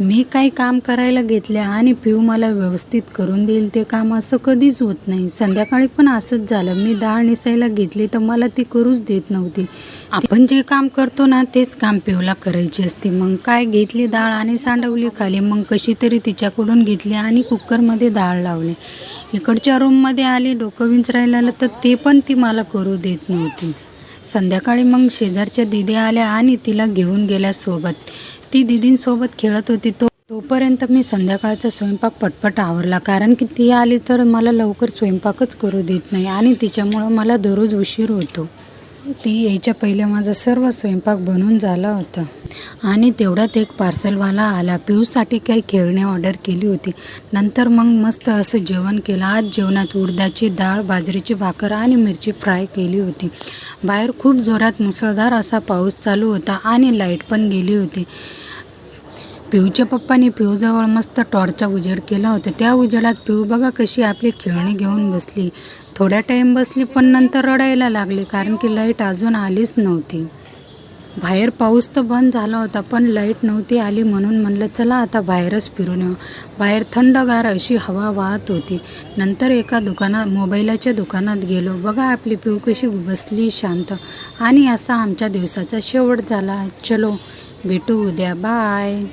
मी काही काम करायला घेतले आणि पिऊ मला व्यवस्थित करून देईल ते काम असं कधीच होत नाही. संध्याकाळी पण असंच झालं. मी डाळ निसायला घेतली तर मला ती करूच देत नव्हती. आपण जे काम करतो ना तेच काम पिऊला करायची असते. मग काय घेतली डाळ आणि सांडवली खाली? मग कशी तरी तिच्याकडून घेतली आणि कुकरमध्ये डाळ लावली. इकडच्या रूममध्ये आली डोकं विंचरायला तर ते पण ती मला करू देत नव्हती. संध्याकाळी मग शेजारच्या दिदी आल्या आणि तिला घेऊन गेल्या सोबत. ती दिदींसोबत खेळत होती तो तोपर्यंत मी संध्याकाळचा स्वयंपाक पटपट आवरला. कारण की ती आली तर मला लवकर स्वयंपाकच करू देत नाही आणि तिच्यामुळं मला दररोज उशीर होतो. ती यायच्या पहिले माझा सर्व स्वयंपाक बनून झाला होता. आणि तेवढ्यात एक पार्सलवाला आला. पिऊसाठी काही खेळणे ऑर्डर केली होती. नंतर मग मस्त असं जेवण केलं. आज जेवणात उडदाची डाळ बाजरीची भाकर आणि मिरची फ्राय केली होती. बाहेर खूप जोरात मुसळधार असा पाऊस चालू होता आणि लाइट पण गेली होती. पिऊच्या पप्पाने पिऊजवळ मस्त टॉर्चचा उजेड केला होता. त्या उजेडात पिऊ बघा कशी आपली खेळणी घेऊन बसली. थोड्या टाईम बसली पण नंतर रडायला लागली कारण की लाइट अजून आलीच नव्हती. बाहेर पाऊस तर बंद झाला होता पण लाइट नव्हती आली म्हणून म्हणलं चला आता बाहेरच फिरून येऊ. बाहेर थंडगार अशी हवा वाहत होती. नंतर एका दुकानात मोबाईलाच्या दुकानात गेलो. बघा आपली पिऊ कशी बसली शांत आणि असा आमच्या दिवसाचा शेवट झाला. चलो भेटू उद्या. बाय.